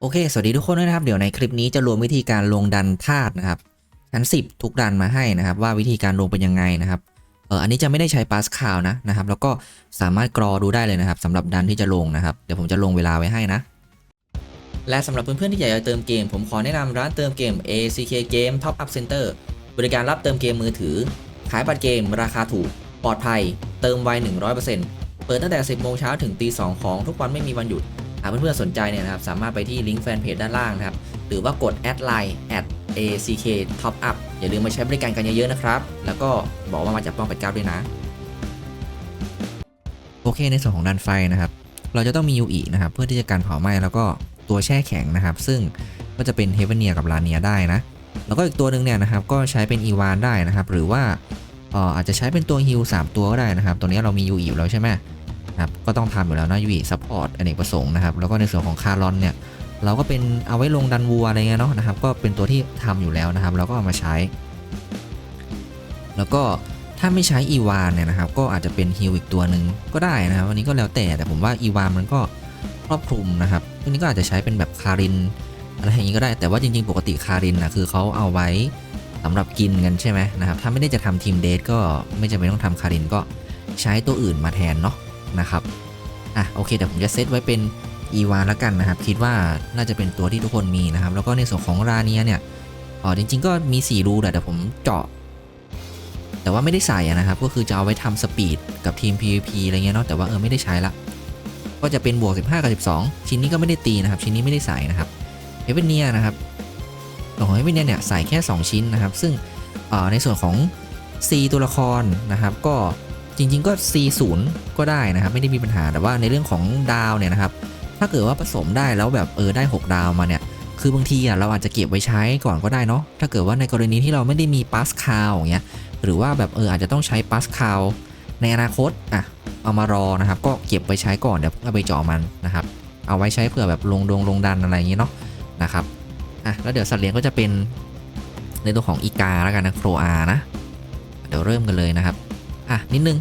โอเค สวัสดีทุกคนด้วยนะครับ เดี๋ยวในคลิปนี้จะรวมวิธีการลงดันธาตุนะครับชั้น 10 ทุกดันมาให้นะครับ ว่าวิธีการลงเป็นยังไงนะครับ เอออันนี้จะไม่ได้ใช้ปาสคาลนะนะครับ แล้วก็สามารถกรอดูได้เลยนะครับสำหรับดันที่จะลงนะครับ เดี๋ยวผมจะลงเวลาไว้ให้นะ และสำหรับเพื่อนๆที่อยากจะเติมเกม ผมขอแนะนำร้านเติมเกม ACK Game Top Up Center บริการรับเติมเกมมือถือ ขายบัตรเกม ราคาถูก ปลอดภัย เติมไว 100%เปิดตั้งแต่ 10 โมงเช้าถึงตี 2 ของทุกวันไม่มีวันหยุด หากเพื่อนๆสนใจเนี่ยนะครับสามารถไปที่ลิงก์แฟนเพจด้านล่างนะครับหรือว่ากดแอดไลน์ at ack top up อย่าลืมมาใช้บริการกันเยอะๆนะครับ แล้วก็บอกว่ามาจากป้องเป็ดก้าด้วยนะ โอเคในส่วนของดันไฟนะครับ เราจะต้องมี UE นะครับ เพื่อที่จะการเผาไหม้แล้วก็ตัวแช่แข็งนะครับ ซึ่งก็จะเป็นเฮเวเนียกับลาเนียได้นะ แล้วก็อีกตัวหนึ่งเนี่ยนะครับ ก็ใช้เป็นอีวานได้นะครับ หรือว่าเอ่ออาจจะใช้เป็นตัวฮิล3ตัวก็ได้นะครับ ตัวนี้เรามี UE อยู่แล้วใช่ไหม นะครับก็ต้องทำอยู่แล้วนะ UE ซัพพอร์ตอเนกประสงค์นะครับแล้วก็ในส่วนของคารอนเนี่ยเราก็เป็นเอาไว้ลงดันวัวอะไรเงี้ยเนาะนะครับก็เป็นตัวที่ทำอยู่แล้วนะครับเราก็เอามาใช้ แล้วก็ถ้าไม่ใช้อีวานเนี่ยนะครับก็อาจจะเป็นฮิลอีกตัวหนึ่งก็ได้นะครับวันนี้ก็แล้วแต่แต่ผมว่าอีวานมันก็ครอบคลุมนะครับอันนี้ก็อาจจะใช้เป็นแบบคารินอะไรอย่างนี้ก็ได้แต่ว่าจริงๆ ปกติคารินนะคือเขาเอาไว้สำหรับกินกันใช่ไหมนะครับถ้าไม่ได้จะทำทีมเดทก็ไม่จำเป็นต้องทำคารินก็ใช้ตัวอื่นมาแทนเนาะ นะครับอะโอเคเดี๋ยวผมจะเซตไว้เป็นอีวานแล้วกันนะครับ คิดว่าน่าจะเป็นตัวที่ทุกคนมีนะครับ แล้วก็ในส่วนของราเนียเนี่ยอ๋อจริง ๆ ก็มี 4 รูแหละแต่ผมเจาะ แต่ว่าไม่ได้ใส่นะครับ ก็คือจะเอาไว้ทำสปีดกับทีม PVP อะไรเงี้ยเนาะแต่ว่าเออไม่ได้ใช้ละ ก็จะเป็นบวก 15 กับ 12 ชิ้นนี้ก็ไม่ได้ตีนะครับ ชิ้นนี้ไม่ได้ใส่นะครับเฮเวนเนียนะครับของเฮเวนเนียเนี่ยใส่แค่ 2 ชิ้นนะครับ ซึ่งเอ่อในส่วนของ C ตัวละครนะครับ ก็ จริง ๆ ก็ C 0 ก็ได้นะครับ ไม่ได้มีปัญหาแต่ว่าในเรื่องของดาวเนี่ยนะครับ ถ้าเกิดว่าผสมได้แล้วแบบเออได้ 6 ดาวมาเนี่ย คือบางทีอะเราอาจจะเก็บไว้ใช้ก่อนก็ได้เนาะถ้าเกิดว่าในกรณีที่เราไม่ได้มีปัสคาลอย่างเงี้ยหรือว่าแบบเอออาจจะต้องใช้ปัสคาลในอนาคตอะเอามารอนะครับ ก็เก็บไว้ใช้ก่อนเดี๋ยวเอาไปเจาะมันนะครับ เอาไว้ใช้เผื่อแบบลงดวงลงดันอะไรอย่างเงี้เนาะนะครับอะแล้วเดี๋ยวสัตว์เลี้ยงก็จะเป็นในตัวของอีกาแล้วกันนะโครอานะเดี๋ยวเริ่มกันเลยนะครับ อะนิดนึง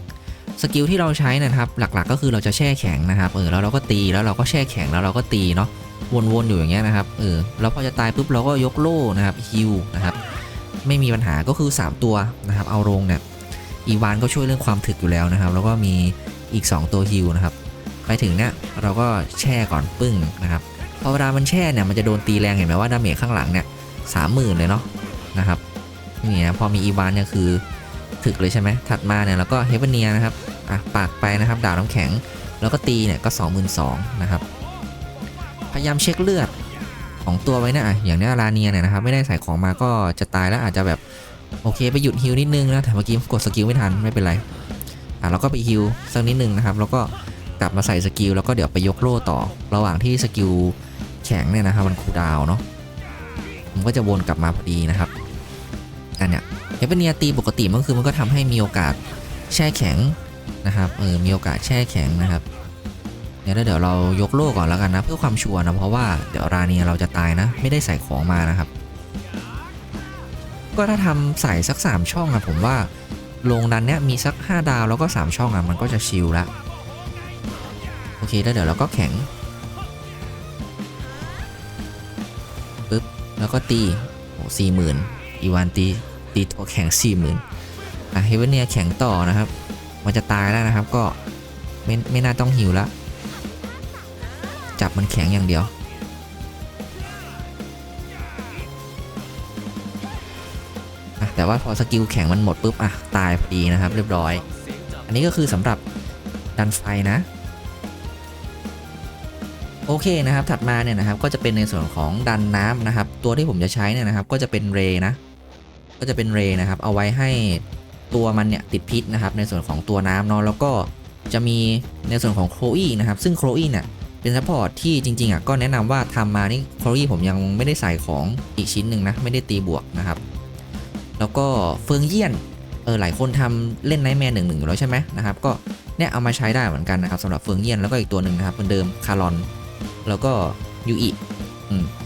สกิลที่เราใช้นะครับ หลักๆ ก็คือเราจะแช่แข็งนะครับเออแล้วเราก็ตีแล้วเราก็แช่แข็งแล้วเราก็ตีเนาะวนๆอยู่อย่างเงี้ยนะครับเออแล้วพอจะตายปุ๊บเราก็ยกโล่นะครับฮิวนะครับไม่มีปัญหาก็คือ 3 ตัวนะครับ เอาลงเนี่ยอีวานก็ช่วยเรื่องความถึกอยู่แล้วนะครับ แล้วก็มีอีก 2 ตัวฮิวนะครับ ไปถึงเนี่ยเราก็แช่ก่อนปึ้งนะครับพอเวลามันแช่เนี่ยมันจะโดนตีแรงเห็นไหมว่าดาเมจข้างหลังเนี่ยสามหมื่นเลยเนาะนะครับนี่นะพอมีอีวานเนี่ยคือ ถึกเลยใช่ไหมถัดมาเนี่ยแล้วก็เฮเวเนียนะครับอะปากไปนะครับดาวน้ำแข็ง แล้วก็ตีเนี่ยก็ 22,000นะครับ พยายามเช็คเลือดของตัวไว้นะอะอย่างเนี้ยลาเนียเนี่ยนะครับไม่ได้ใส่ของมาก็จะตายแล้วอาจจะแบบโอเคไปหยุดฮิลนิดนึงนะแต่เมื่อกี้กดสกิลไม่ทันไม่เป็นไรอะเราก็ไปฮิลสักนิดนึงนะครับแล้วก็กลับมาใส่สกิลแล้วก็เดี๋ยวไปยกโล่ต่อ ระหว่างที่สกิลแข็งเนี่ยนะครับมันคูดาวเนาะผมก็จะวนกลับมาพอดีนะครับ อันเนี้ยเฮเปเนียตีปกติมันคือมันก็ทำให้มีโอกาสแช่แข็งนะครับเออมีโอกาสแช่แข็งนะครับเดี๋ยวเดี๋ยวเรายกโล่ก่อนแล้วกันนะ เพื่อความชัวร์นะเพราะว่าเดี๋ยวราเนียเราจะตายนะ ไม่ได้ใส่ของมานะครับ ก็ถ้าทำใส่สัก 3 ช่องอะผมว่าลงดันเนี้ยมีสัก 5 ดาวแล้วก็ 3 ช่องอะมันก็จะชิลละโอเคแล้วเดี๋ยวเราก็แข็งปึ๊บแล้วก็ตีโอ้สี่หมื่น อีวานตีตีตัวแข็งสี่หมื่นอะเฮเวนเนียแข็งต่อนะครับ มันจะตายแล้วนะครับก็ไม่ไม่น่าต้องหิวแล้วจับมันแข็งอย่างเดียวอะแต่ว่าพอสกิลแข็งมันหมดปุ๊บอะตายพอดีนะครับ เรียบร้อย อันนี้ก็คือสำหรับดันไฟนะ โอเคนะครับ ถัดมาเนี่ยนะครับก็จะเป็นในส่วนของดันน้ำนะครับ ตัวที่ผมจะใช้เนี่ยนะครับ ก็จะเป็นเรนะ ก็จะเป็นเรนะครับ เอาไว้ให้ตัวมันเนี่ยติดพิษนะครับ ในส่วนของตัวน้ำเนาะแล้วก็จะมีในส่วนของโครอีนะครับ ซึ่งโครอีเนี่ยเป็นซัพพอร์ตที่จริงๆอะก็แนะนำว่าทำมานี่โครอีผมยังไม่ได้ใส่ของอีกชิ้นหนึ่งนะไม่ได้ตีบวกนะครับ แล้วก็เฟิงเยี่ยนเออหลายคนทำเล่นไนท์แมนหนึ่งหนึ่งอยู่แล้วใช่ไหมนะครับก็เนี่ยเอามาใช้ได้เหมือนกันนะครับสำหรับเฟิงเยี่ยนแล้วก็อีกตัวหนึ่งนะครับเหมือนเดิมคารอน แล้วก็ยูอิ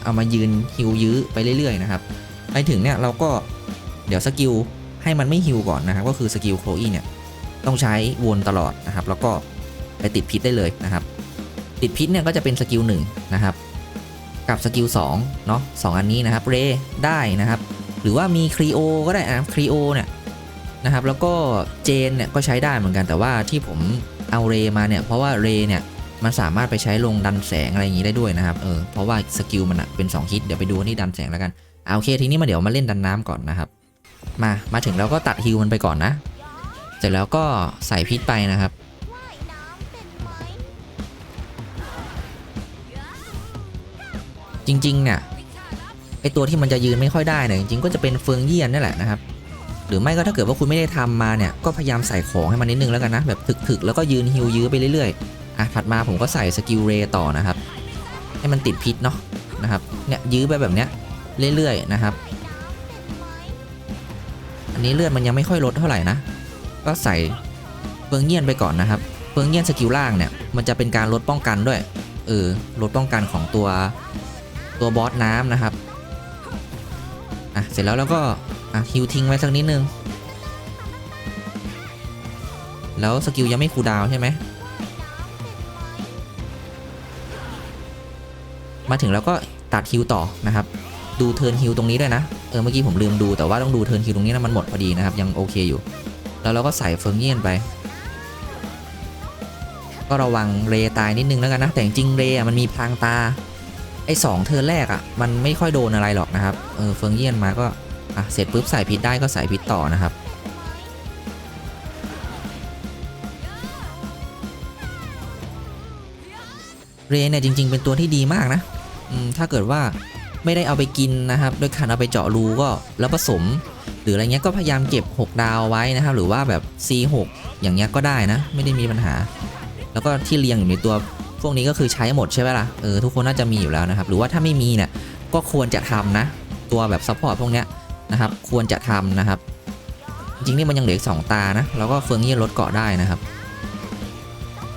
เอามายืนฮิวยื้อไปเรื่อยๆนะครับไปถึงเนี่ยเราก็ เดี๋ยวสกิลให้มันไม่ฮิวก่อนนะครับก็คือสกิลโคลอีเนี่ยต้องใช้วนตลอดนะครับ แล้วก็ไปติดพิษได้เลยนะครับ ติดพิษเนี่ยก็จะเป็นสกิลหนึ่งนะครับกับสกิล2เนาะสองอันนี้นะครับเรได้นะครับ หรือว่ามีครีโอก็ได้อะครีโอเนี่ยนะครับแล้วก็เจนเนี่ยก็ใช้ได้เหมือนกันแต่ว่าที่ผมเอาเรมาเนี่ยเพราะว่าเรเนี่ยมันสามารถไปใช้ลงดันแสงอะไรอย่างนี้ได้ด้วยนะครับเออเพราะว่าสกิลมันเป็น2ฮิตเดี๋ยวไปดูที่ดันแสงแล้วกันเอาโอเคทีนี้มาเดี๋ยวมาเล่นดันน้ำก่อนนะครับ มา มาถึงแล้วก็ตัดฮิวมันไปก่อนนะ เสร็จแล้วก็ใส่พิษไปนะครับ จริงๆเนี่ยไอตัวที่มันจะยืนไม่ค่อยได้เนี่ยจริงๆก็จะเป็นเฟืองเยี่ยนนี่แหละนะครับ หรือไม่ก็ถ้าเกิดว่าคุณไม่ได้ทำมาเนี่ยก็พยายามใส่ของให้มันนิดนึงแล้วกันนะแบบถึกๆแล้วก็ยืนฮิวยื้อไปเรื่อยๆอะถัดมาผมก็ใส่สกิลเรต่อนะครับ ให้มันติดพิษเนาะนะครับเนี่ยยื้อไปแบบเนี้ยเรื่อยๆนะครับ อันนี้เลือดมันยังไม่ค่อยลดเท่าไหร่นะ ก็ใส่เฟืองเยี่ยนไปก่อนนะครับ เฟืองเยี่ยนสกิลล่างเนี่ย มันจะเป็นการลดป้องกันด้วย เออ ลดป้องกันของตัวตัวบอสน้ำนะครับ อะ เสร็จแล้วเราก็ อะฮิวทิ้งไว้สักนิดนึง แล้วสกิลยังไม่คูดาวใช่ไหม มาถึงแล้วก็ตัดฮิวต่อนะครับ ดูเทิร์นฮิวตรงนี้ด้วยนะ เออเมื่อกี้ผมลืมดูแต่ว่าต้องดูเทิร์นฮิวตรงนี้นะมันหมดพอดีนะครับ ยังโอเคอยู่ แล้วเราก็ใส่เฟิงเงียนไป ก็ระวังเรตายนิดนึงแล้วกันนะแต่จริงเรอะมันมีพลางตาไอ้สองเทิร์นแรกอะ่ะมันไม่ค่อยโดนอะไรหรอกนะครับเออเฟิงเยียนมาก็อะเสร็จปุ๊บใส่พิษได้ก็ใส่พิษต่อนะครับเรเนี่ยจริง ๆ เป็นตัวที่ดีมากนะ อืม ถ้าเกิดว่า ไม่ได้เอาไปกินนะครับด้วยการเอาไปเจาะรูก็แล้วผสม หรืออะไรเงี้ยก็พยายามเก็บ 6 ดาวไว้นะครับ หรือว่าแบบ C6 อย่างเงี้ยก็ได้นะ ไม่ได้มีปัญหา แล้วก็ที่เรียงอยู่ในตัวพวกนี้ก็คือใช้หมดใช่ไหมล่ะเออทุกคนน่าจะมีอยู่แล้วนะครับ หรือว่าถ้าไม่มีเนี่ยก็ควรจะทำนะ ตัวแบบซัพพอร์ตพวกเนี้ยนะครับ ควรจะทำนะครับ จริงนี่มันยังเหลืออีกสองตานะแล้วก็เฟืองเยี่ยนลดเกาะได้นะครับ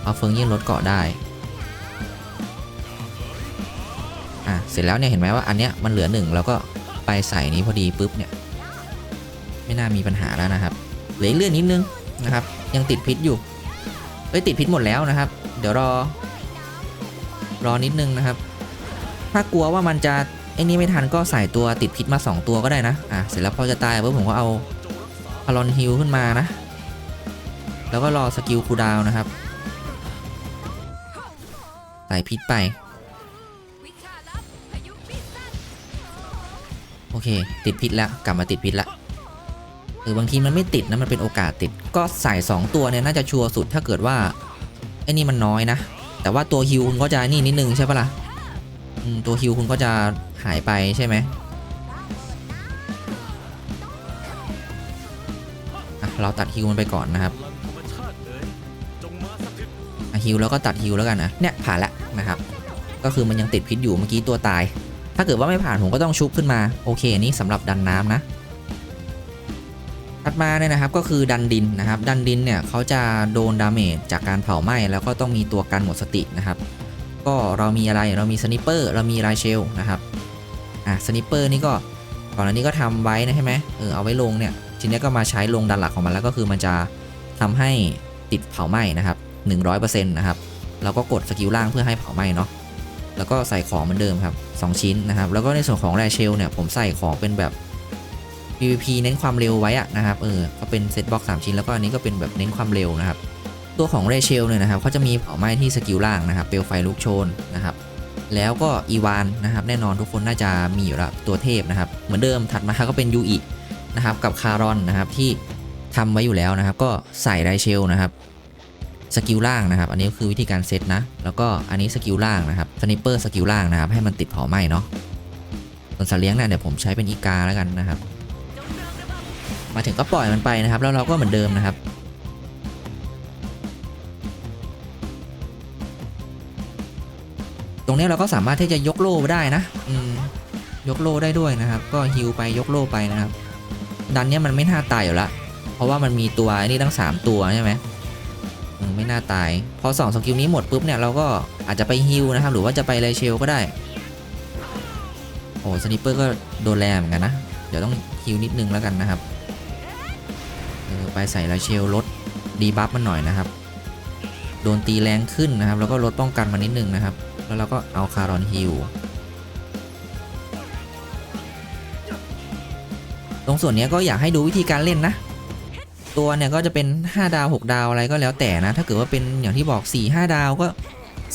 เอาเฟืองเยี่ยนลดเกาะได้ เสร็จแล้วเนี่ยเห็นไหมว่าอันเนี้ยมันเหลือหนึ่งเราก็ไปใส่นี้พอดีปุ๊บเนี่ยไม่น่ามีปัญหาแล้วนะครับเหลือเลื่อนนิดนึงนะครับ ยังติดพิษอยู่เอ้ยติดพิษหมดแล้วนะครับ เดี๋ยวรอ รอนิดนึงนะครับ ถ้ากลัวว่ามันจะไอ้นี่ไม่ทันก็ใส่ตัวติดพิษมา 2 ตัวก็ได้นะอะเสร็จแล้วพอจะตายปุ๊บผมก็เอาพารอนฮิลขึ้นมานะ แล้วก็รอสกิลคูดาวนะครับใส่พิษไป โอเค ติดพิษแล้วกลับมาติดพิษละเออบางทีมันไม่ติดนะมันเป็นโอกาสติดก็ใส่2ตัวเนี่ยน่าจะชัวร์สุดถ้าเกิดว่าไอ้นี่มันน้อยนะ แต่ว่าตัวฮิวคุณก็จะนี่นิดนึงใช่ปะล่ะอืมตัวฮิวคุณก็จะหายไปใช่ไหมเราตัดฮิวมันไปก่อนนะครับฮิวแล้วก็ตัดฮิวแล้วกันนะเนี่ยผ่านแล้วนะครับ ก็คือมันยังติดพิษอยู่เมื่อกี้ตัวตาย ถ้าเกิดว่าไม่ผ่านผมก็ต้องชุบขึ้นมา โอเคอันนี้สำหรับดันน้ำนะ ถัดมาเนี่ยนะครับก็คือดันดินนะครับ ดันดินเนี่ยเขาจะโดนดาเมจจากการเผาไหม้แล้วก็ต้องมีตัวกันหมดสตินะครับ ก็เรามีอะไรเรามีสนิปเปอร์เรามีไรเชลนะครับอะสนิปเปอร์นี่ก็ก่อนอันนี้ก็ทำไว้นะใช่ไหมเออเอาไว้ลงเนี่ยทีนี้ก็มาใช้ลงดันหลักของมันแล้วก็คือมันจะทำให้ติดเผาไหม้นะครับ100%นะครับเราก็กดสกิลล่างเพื่อให้เผาไหม้เนาะ แล้วก็ใส่ของเหมือนเดิมครับสองชิ้นนะครับ แล้วก็ในส่วนของไรเชลเนี่ยผมใส่ของเป็นแบบ PVP เน้นความเร็วไว้อะนะครับเออก็เป็นเซตบ็อกสามชิ้นแล้วก็อันนี้ก็เป็นแบบเน้นความเร็วนะครับ ตัวของเรเชลเนี่ยนะครับเขาจะมีเผาไหม้ที่สกิลล่างนะครับเปลวไฟลุกโชนนะครับแล้วก็อีวานนะครับแน่นอนทุกคนน่าจะมีอยู่แล้วตัวเทพนะครับ เหมือนเดิมถัดมาก็เป็นยูอินะครับกับคารอนนะครับที่ทำไว้อยู่แล้วนะครับ ก็ใส่ไรเชลนะครับ สกิลล่างนะครับ อันนี้คือวิธีการเซตนะ แล้วก็อันนี้สกิลล่างนะครับสไนเปอร์สกิลล่างนะครับ ให้มันติดเผาไหม้เนาะส่วนสัตว์เลี้ยงเนี่ยเดี๋ยวผมใช้เป็นอีกาแล้วกันนะครับ มาถึงก็ปล่อยมันไปนะครับ แล้วเราก็เหมือนเดิมนะครับตรงนี้เราก็สามารถที่จะยกโล่ได้นะยกโล่ได้ด้วยนะครับ ก็ฮิวไปยกโล่ไปนะครับ ดันเนี้ยมันไม่น่าตายอยู่ละ เพราะว่ามันมีตัวไอ้นี่ตั้ง 3 ตัวใช่ไหม ไม่น่าตาย พอ2สกิลนี้หมดปุ๊บเนี่ยเราก็อาจจะไปฮิลนะครับ หรือว่าจะไปไลเชลก็ได้ โอ้สนิเปอร์ก็โดนแรงเหมือนกันนะ เดี๋ยวต้องฮิลนิดนึงแล้วกันนะครับไปใส่ไลเชลลดดีบัฟมันหน่อยนะครับ โดนตีแรงขึ้นนะครับ แล้วก็ลดป้องกันมานิดนึงนะครับ แล้วเราก็เอาคารอนฮิลตรงส่วนนี้ก็อยากให้ดูวิธีการเล่นนะ ตัวเนี่ยก็จะเป็น 5 ดาว 6 ดาวอะไรก็แล้วแต่นะ ถ้าเกิดว่าเป็นอย่างที่บอก 4 5 ดาวก็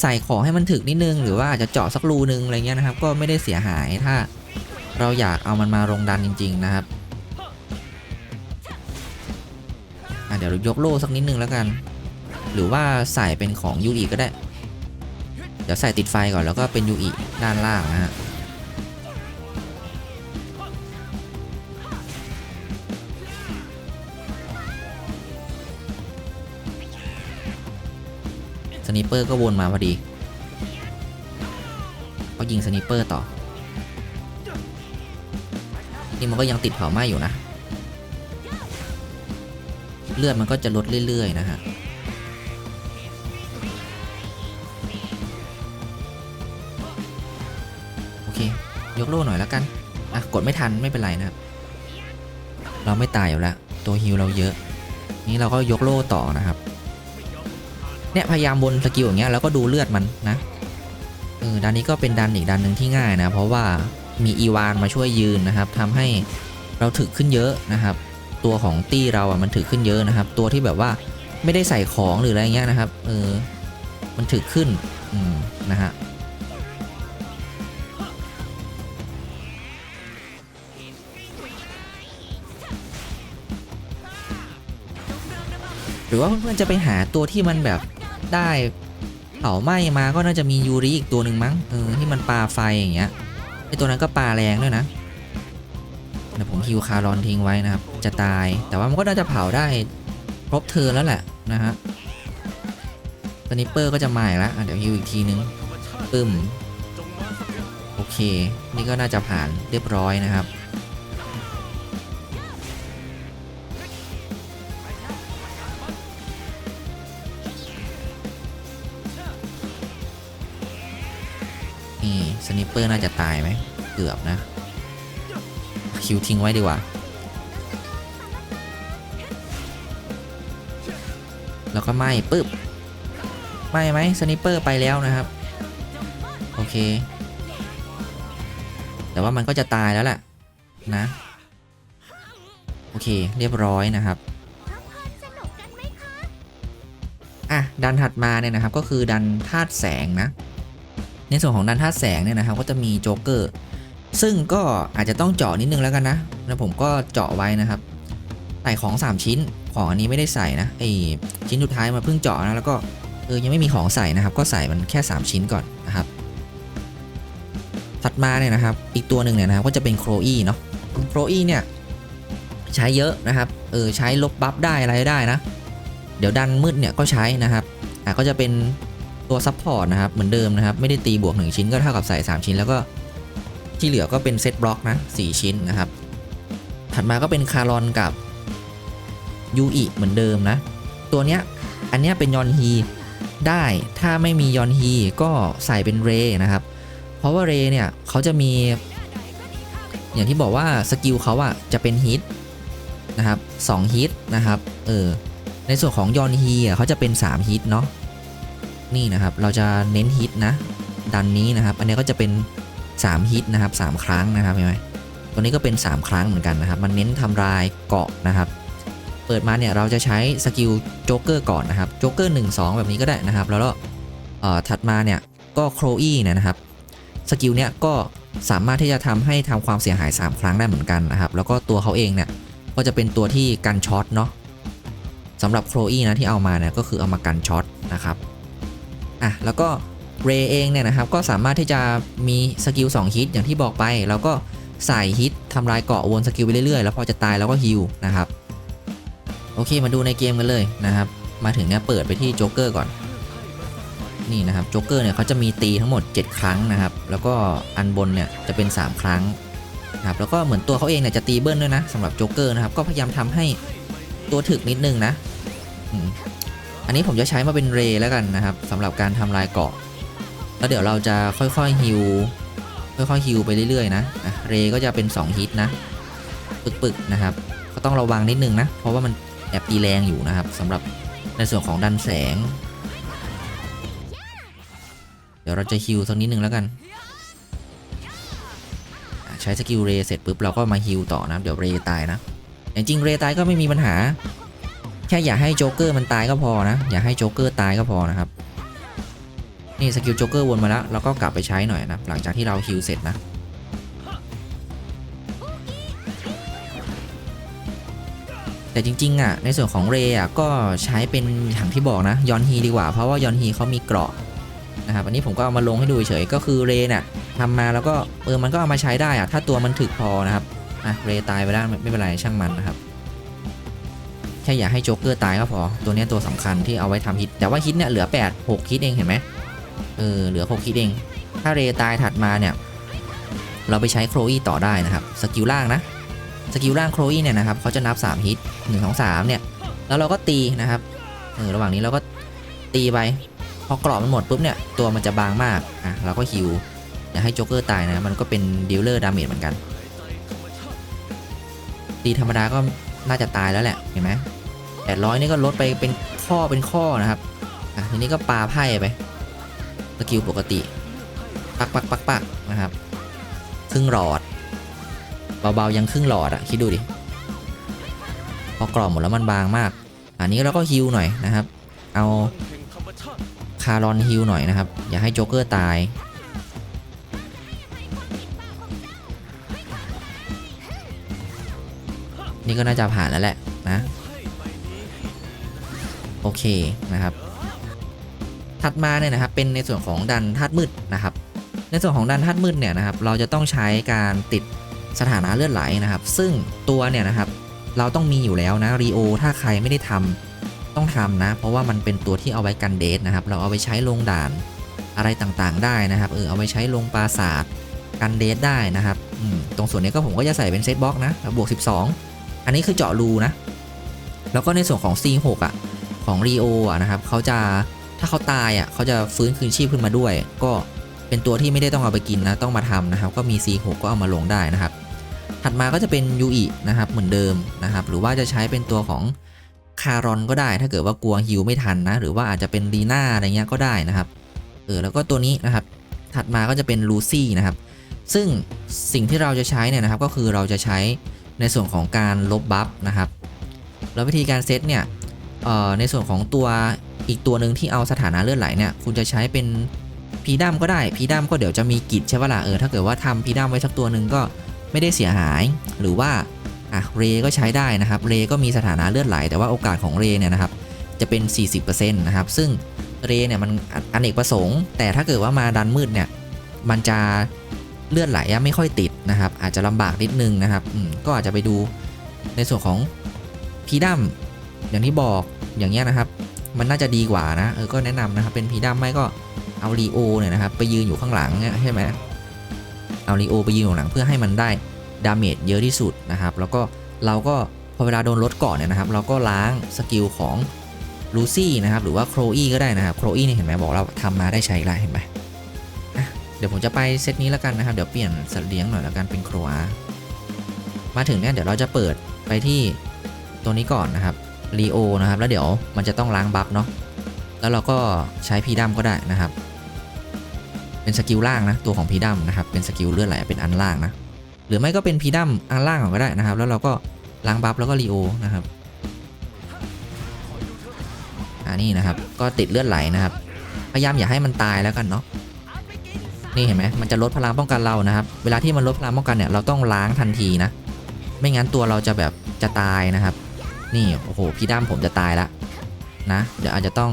ใส่ของให้มันถึกนิดนึง หรือว่าอาจจะเจาะสักรูนึงอะไรเงี้ยนะครับ ก็ไม่ได้เสียหายถ้าเราอยากเอามันมาลงดันจริง ๆ นะครับเดี๋ยวยกโล่สักนิดนึงแล้วกัน หรือว่าใส่เป็นของยูอีก็ได้ เดี๋ยวใส่ติดไฟก่อนแล้วก็เป็นยูอีด้านล่างนะฮะ ไนิเปอร์ก็วนมาพอดีก็ยิงสไนิเปอร์ต่อ นี่มันก็ยังติดเผาไหม้อยู่นะ เลือดมันก็จะลดเรื่อย ๆ นะฮะโอเค ยกโล่หน่อยแล้วกัน อะ กดไม่ทันไม่เป็นไรนะเราไม่ตายอยู่แล้ว ตัวฮิวเราเยอะ นี่เราก็ยกโล่ต่อนะครับ เนี่ยพยายามบนสกิลอย่างเงี้ยแล้วก็ดูเลือดมันนะเออดันนี้ก็เป็นดันอีกดันหนึ่งที่ง่ายนะเพราะว่ามีอีวานมาช่วยยืนนะครับทำให้เราถึกขึ้นเยอะนะครับ ตัวของตี้เราอะมันถึกขึ้นเยอะนะครับ ตัวที่แบบว่าไม่ได้ใส่ของหรืออะไรเงี้ยนะครับเออมันถึกขึ้นอืมนะฮะหรือว่าเพื่อนๆจะไปหาตัวที่มันแบบ ได้เผาไหม้มาก็น่าจะมียูริอีกตัวหนึ่งมั้งเออที่มันปาไฟอย่างเงี้ยไอตัวนั้นก็ปาแรงด้วยนะเดี๋ยวผมฮิวคารอนทิ้งไว้นะครับ จะตายแต่ว่ามันก็น่าจะเผาได้ครบเทินแล้วแหละนะฮะสนิปเปอร์ก็จะมาอีกแล้วอะเดี๋ยวฮิวอีกทีนึงปึ้มโอเค นี่ก็น่าจะผ่านเรียบร้อยนะครับ เปอร์น่าจะตายไหมเกือบนะ คิวทิ้งไว้ดีกว่า แล้วก็ไหม้ปึ๊บไหม้ไหมสนิปเปอร์ไปแล้วนะครับ โอเค แต่ว่ามันก็จะตายแล้วแหละนะ โอเคเรียบร้อยนะครับอะดันถัดมาเนี่ยนะครับก็คือดันธาตุแสงนะ ในส่วนของดันธาตุแสงเนี่ยนะครับก็จะมีโจ๊กเกอร์ซึ่งก็อาจจะต้องเจาะนิดนึงแล้วกันนะแล้วผมก็เจาะไว้นะครับใส่ของ 3 ชิ้นของอันนี้ไม่ได้ใส่นะไอชิ้นสุดท้ายมาเพิ่งเจาะนะแล้วก็เออยังไม่มีของใส่นะครับ ก็ใส่มันแค่ 3 ชิ้นก่อนนะครับถัดมาเนี่ยนะครับอีกตัวหนึ่งเนี่ยนะครับก็จะเป็นโครอีเนาะโครอีเนี่ยใช้เยอะนะครับเออใช้ลบบัฟได้อะไรได้นะ เดี๋ยวดันมืดเนี่ยก็ใช้นะครับอะก็จะเป็น ตัวซัพพอร์ตนะครับเหมือนเดิมนะครับ ไม่ได้ตีบวก 1 ชิ้นก็เท่ากับใส่ 3 ชิ้น แล้วก็ที่เหลือก็เป็นเซตบล็อกนะ4ชิ้นนะครับ ถัดมาก็เป็นคารอนกับยูอิเหมือนเดิมนะ ตัวเนี้ยอันเนี้ยเป็นยอนฮีได้ถ้าไม่มียอนฮีก็ใส่เป็นเรนะครับ เพราะว่าเรเนี่ยเขาจะมี อย่างที่บอกว่าสกิลเขาอะจะเป็นฮิตนะครับ2ฮิตนะครับเออในส่วนของยอนฮีอะเขาจะเป็น 3ฮิตเนาะ นี่นะครับเราจะเน้นฮิตนะดันนี้นะครับ อันนี้ก็จะเป็น 3 ฮิตนะครับ 3 ครั้งนะครับเห็นไหมตัวนี้ก็เป็น 3 ครั้งเหมือนกันนะครับ มันเน้นทำลายเกาะนะครับ เปิดมาเนี่ยเราจะใช้สกิลโจ๊กเกอร์ก่อนนะครับโจ๊กเกอร์หนึ่งสองแบบนี้ก็ได้นะครับ แล้วก็ถัดมาเนี่ยก็โครอีเนี่ยนะครับสกิลเนี่ยก็สามารถที่จะทำให้ทำความเสียหาย 3 ครั้งได้เหมือนกันนะครับ แล้วก็ตัวเขาเองเนี่ยก็จะเป็นตัวที่กันช็อตเนาะสำหรับโครอีนะที่เอามาเนี่ยก็คือเอามากันช็อตนะครับ อะแล้วก็เรเองเนี่ยนะครับก็สามารถที่จะมีสกิล2ฮิตอย่างที่บอกไป แล้วก็ใส่ฮิตทำลายเกาะวนสกิลไปเรื่อยๆ แล้วพอจะตายแล้วก็ฮิลนะครับโอเคมาดูในเกมกันเลยนะครับมาถึงเนี่ยเปิดไปที่โจ๊กเกอร์ก่อนนี่นะครับโจ๊กเกอร์เนี่ยเขาจะมีตีทั้งหมด 7 ครั้งนะครับ แล้วก็อันบนเนี่ยจะเป็น 3 ครั้งนะครับแล้วก็เหมือนตัวเขาเองเนี่ยจะตีเบิ้ลด้วยนะสำหรับโจ๊กเกอร์นะครับก็พยายามทำให้ตัวถึกนิดนึงนะ อันนี้ผมจะใช้มาเป็นเรย์แล้วกันนะครับสำหรับการทำลายเกาะ แล้วเดี๋ยวเราจะค่อยๆฮิวค่อยๆฮิวไปเรื่อยๆนะอะเรย์ก็จะเป็น2ฮิตนะปึกๆนะครับ ก็ต้องระวังนิดนึงนะ เพราะว่ามันแอบตีแรงอยู่นะครับสำหรับในส่วนของดันแสง เดี๋ยวเราจะฮิวสักนิดนึงแล้วกันอะช้สกิลเรเสร็จปุ๊บเราก็มาฮิลต่อนะ เดี๋ยวเรตายนะแต่จริงเรตายก็ไม่มีปัญหา แค่อย่าให้โจ๊กเกอร์มันตายก็พอนะ อย่าให้โจ๊กเกอร์ตายก็พอนะครับ นี่สกิลโจ๊กเกอร์วนมาแล้วเราก็กลับไปใช้หน่อยนะหลังจากที่เราฮิลเสร็จนะแต่จริงๆอะในส่วนของเรย์อะก็ใช้เป็นอย่างที่บอกนะยอนฮีดีกว่า เพราะว่ายอนฮีเขามีเกราะนะครับอันนี้ผมก็เอามาลงให้ดูเฉยๆก็คือเรย์เนี่ยทำมาแล้วก็เออมันก็เอามาใช้ได้อะถ้าตัวมันถึกพอนะครับอะเรย์ตายไปแล้วไม่เป็นไรช่างมันนะครับ แค่อย่าให้โจ๊กเกอร์ตายก็พอ ตัวนี้ตัวสำคัญที่เอาไว้ทำฮิต แต่ว่าฮิตเนี่ยเหลือ 8 6ฮิตเองเห็นไหมเออเหลือ 6ฮิตเอง ถ้าเรย์ตายถัดมาเนี่ย เราไปใช้โครอีต่อได้นะครับ สกิลล่างนะ สกิลร่างโครอีเนี่ยนะครับเขาจะนับ 3 ฮิต 1 2 3 เนี่ย แล้วเราก็ตีนะครับ เออระหว่างนี้เราก็ตีไป พอกรอบมันหมดปุ๊บเนี่ยตัวมันจะบางมาก อะเราก็ฮิวอย่าให้โจ๊กเกอร์ตายนะ มันก็เป็นดีลเลอร์ดาเมจเหมือนกัน ตีธรรมดาก็น่าจะตายแล้วแหละ เห็นไหม แปดร้อยนี่ก็ลดไปเป็นข้อเป็นข้อนะครับอะทีนี้ก็ปาไพ่ไปสกิลปกติ ปักปักปักปักนะครับ ครึ่งหลอด เบาๆยังครึ่งหลอดอะคิดดูดิ พอกรอบหมดแล้วมันบางมาก อันนี้เราก็ฮิวหน่อยนะครับ เอาคารอนฮิวหน่อยนะครับ อย่าให้โจ๊กเกอร์ตายนี่ก็น่าจะผ่านแล้วแหละนะ โอเคนะครับ ถัดมาเนี่ยนะครับเป็นในส่วนของดันธาตุมืดนะครับ ในส่วนของดันธาตุมืดเนี่ยนะครับ เราจะต้องใช้การติดสถานะเลือดไหลนะครับ ซึ่งตัวเนี่ยนะครับ เราต้องมีอยู่แล้วนะรีโอถ้าใครไม่ได้ทำต้องทำนะ เพราะว่ามันเป็นตัวที่เอาไว้กันเดทนะครับ เราเอาไปใช้ลงด่านอะไรต่างๆ ได้นะครับ เออเอาไปใช้ลงปราสาทกันเดทได้นะครับตรงส่วนนี้ก็ผมก็จะใส่เป็นเซตบล็อกนะบวก 12 อันนี้คือเจาะรูนะ แล้วก็ในส่วนของ C6 อะ ของรีโออะนะครับเขาจะถ้าเขาตายอะเขาจะฟื้นคืนชีพขึ้นมาด้วย ก็เป็นตัวที่ไม่ได้ต้องเอาไปกินนะต้องมาทำนะครับ ก็มี C6 ก็เอามาลงได้นะครับ ถัดมาก็จะเป็นยูอินะครับเหมือนเดิมนะครับ หรือว่าจะใช้เป็นตัวของคารอนก็ได้ ถ้าเกิดว่ากลัวฮิวไม่ทันนะหรือว่าอาจจะเป็นลีน่าอะไรเงี้ยก็ได้นะครับเออแล้วก็ตัวนี้นะครับ ถัดมาก็จะเป็นลูซี่นะครับซึ่งสิ่งที่เราจะใช้เนี่ยนะครับก็คือเราจะใช้ในส่วนของการลบบัฟนะครับ แล้ววิธีการเซตเนี่ย ในส่วนของตัวอีกตัวหนึ่งที่เอาสถานะเลือดไหลเนี่ยคุณจะใช้เป็นพีดัมก็ได้พีดัมก็เดี๋ยวจะมีกิจใช่ปะล่ะเออถ้าเกิดว่าทำพีดัมไว้สักตัวหนึ่งก็ไม่ได้เสียหาย หรือว่าอะเรก็ใช้ได้นะครับเรก็มีสถานะเลือดไหล แต่ว่าโอกาสของเรเนี่ยนะครับจะเป็น 40%นะครับซึ่งเรเนี่ยมันอเนกประสงค์ แต่ถ้าเกิดว่ามาดันมืดเนี่ยมันจะเลือดไหลไม่ค่อยติดนะครับ อาจจะลำบากนิดนึงนะครับก็อาจจะไปดูในส่วนของพีดัมอย่างที่บอก อย่างเงี้ยนะครับ มันน่าจะดีกว่านะเออก็แนะนำนะครับเป็นพีดัมไม่ก็เอารีโอเนี่ยนะครับไปยืนอยู่ข้างหลังเนี่ยใช่ไหมเอาลีโอไปยืนอยู่หลังเพื่อให้มันได้ดาเมจเยอะที่สุดนะครับ แล้วก็เราก็พอเวลาโดนลดก่อนเนี่ยนะครับ เราก็ล้างสกิลของลูซี่นะครับหรือว่าโครอีก็ได้นะครับโครอีเนี่ยเห็นไหมบอกเราทำมาได้ใช้แล้วเห็นไหมเดี๋ยวผมจะไปเซตนี้แล้วกันนะครับ เดี๋ยวเปลี่ยนสัตว์เลี้ยงหน่อยแล้วกันเป็นโครอามาถึงเนี่ยเดี๋ยวเราจะเปิดไปที่ตัวนี้ก่อนนะครับ รีโอนะครับ แล้วเดี๋ยวมันจะต้องล้างบัฟเนาะแล้วเราก็ใช้พีดัมก็ได้นะครับ เป็นสกิลล่างนะตัวของพีดัมนะครับเป็นสกิลเลือดไหลเป็นอันล่างนะหรือไม่ก็เป็นพีดัมอันล่างก็ได้นะครับ แล้วเราก็ล้างบัฟแล้วก็รีโอนะครับอันนี้นะครับก็ติดเลือดไหลนะครับ พยายามอย่าให้มันตายแล้วกันเนาะนี่เห็นไหมมันจะลดพลังป้องกันเรานะครับ เวลาที่มันลดพลังป้องกันเนี่ยเราต้องล้างทันทีนะ ไม่งั้นตัวเราจะแบบจะตายนะครับ นี่โอ้โหพีดัมผมจะตายละนะ เดี๋ยวอาจจะต้อง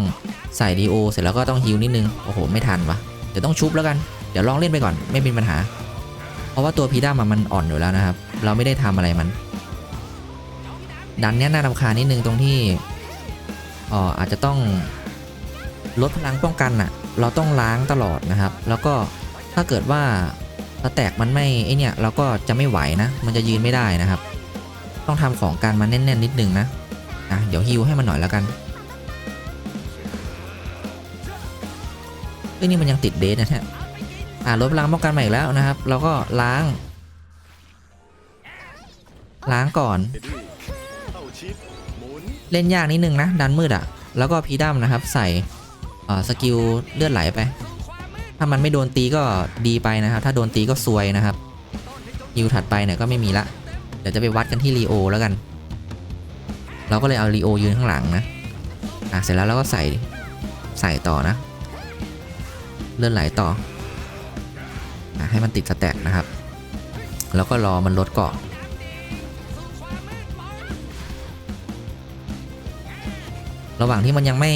ใส่รีโอเสร็จแล้วก็ต้องฮิวนิดนึง โอ้โห ไม่ทันวะเดี๋ยวต้องชุบแล้วกัน เดี๋ยวลองเล่นไปก่อนไม่เป็นปัญหา เพราะว่าตัวพีด้ามันอ่อนอยู่แล้วนะครับ เราไม่ได้ทำอะไรมัน ดันเนี้ยน่ารำคาญนิดนึงตรงที่อ๋ออาจจะต้องลดพลังป้องกันอะเราต้องล้างตลอดนะครับ แล้วก็ถ้าเกิดว่าสแตกมันไม่ไอเนี่ยเราก็จะไม่ไหวนะ มันจะยืนไม่ได้นะครับ ต้องทำของการมาแน่น ๆ นิดนึงนะอะเดี๋ยวฮิวให้มันหน่อยแล้วกันเอ้ยนี่มันยังติดเดทนะฮะอ่าลดพลังป้องกันใหม่อีกแล้วนะครับ เราก็ล้าง ล้างก่อน เล่นยากนิดนึงนะ ดันมืดอะ่ะ แล้วก็พีดัมนะครับ ใส่อ่าสกิลเลือดไหลไป ถ้ามันไม่โดนตีก็ดีไปนะครับ ถ้าโดนตีก็ซวยนะครับฮิวถัดไปเนี่ยก็ไม่มีละ เดี๋ยวจะไปวัดกันที่รีโอแล้วกัน เราก็เลยเอารีโอยืนข้างหลังนะอะเสร็จแล้วเราก็ใส่ใส่ต่อนะ เลื่อนไหลต่ออะให้มันติดสแต็กนะครับ แล้วก็รอมันลดเกาะระหว่างที่มันยังไม่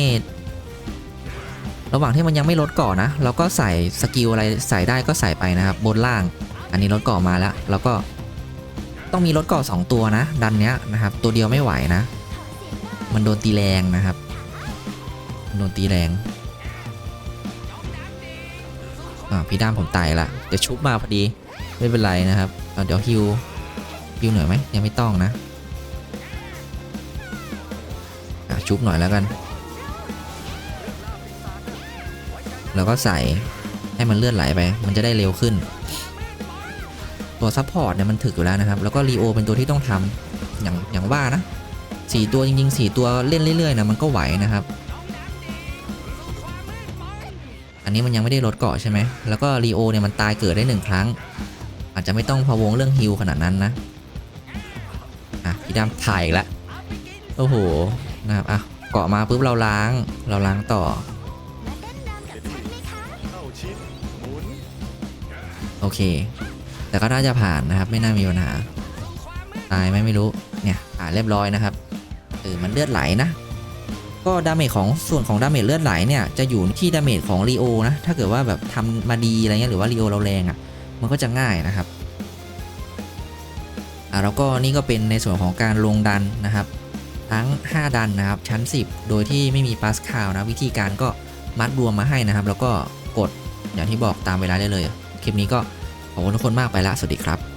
ระหว่างที่มันยังไม่ลดเกาะนะ เราก็ใส่สกิลอะไรใส่ได้ก็ใส่ไปนะครับ บนล่าง อันนี้ลดเกาะมาแล้วแล้วก็ ต้องมีลดเกาะสองตัวนะ ดันเนี้ยนะครับ ตัวเดียวไม่ไหวนะ มันโดนตีแรงนะครับโดนตีแรงอ่าพี่ด้ามผมตายละเดี๋ยวชุบมาพอดีไม่เป็นไรนะครับเเดี๋ยวฮิวฮิวหน่อยไหมยังไม่ต้องนะชุบหน่อยแล้วกัน แล้วก็ใส่ให้มันเลื่อนไหลไป มันจะได้เร็วขึ้น ตัวซัพพอร์ตเนี่ยมันถึกอยู่แล้วนะครับ แล้วก็รีโอเป็นตัวที่ต้องทำอย่างอย่างว่านะสี่ตัวจริงๆสี่ตัวเล่นเรื่อยๆนะมันก็ไหวนะครับ อันนี้มันยังไม่ได้ลดเกาะใช่ไหมแล้วก็รีโอเนี่ยมันตายเกิดได้หนึ่งครั้ง อาจจะไม่ต้องพะวงเรื่องฮิลขนาดนั้นนะอะพี่ดำถ่ายอีกแล้วโอ้โหนะครับอะเกาะมาปุ๊บเราล้าง เราล้างต่อโอเค แต่ก็น่าจะผ่านนะครับ ไม่น่ามีปัญหา ตายไหมไม่รู้ เนี่ยผ่านเรียบร้อยนะครับเออมันเลือดไหลนะ ก็ดาเมจของส่วนของดาเมจเลือดไหลเนี่ยจะอยู่ที่ดาเมจของรีโอนะ ถ้าเกิดว่าแบบทำมาดีอะไรเงี้ยหรือว่ารีโอเราแรงอะ่ะ มันก็จะง่ายนะครับอ่าแล้วก็นี่ก็เป็นในส่วนของการลงดันนะครับ ทั้ง 5 ดันนะครับ ชั้น 10 โดยที่ไม่มีปาสคาลนะ วิธีการก็มัดรวมมาให้นะครับ แล้วก็กดอย่างที่บอกตามเวลาได้เลย คลิปนี้ก็ ขอบคุณทุกคนมากไปละสวัสดีครับ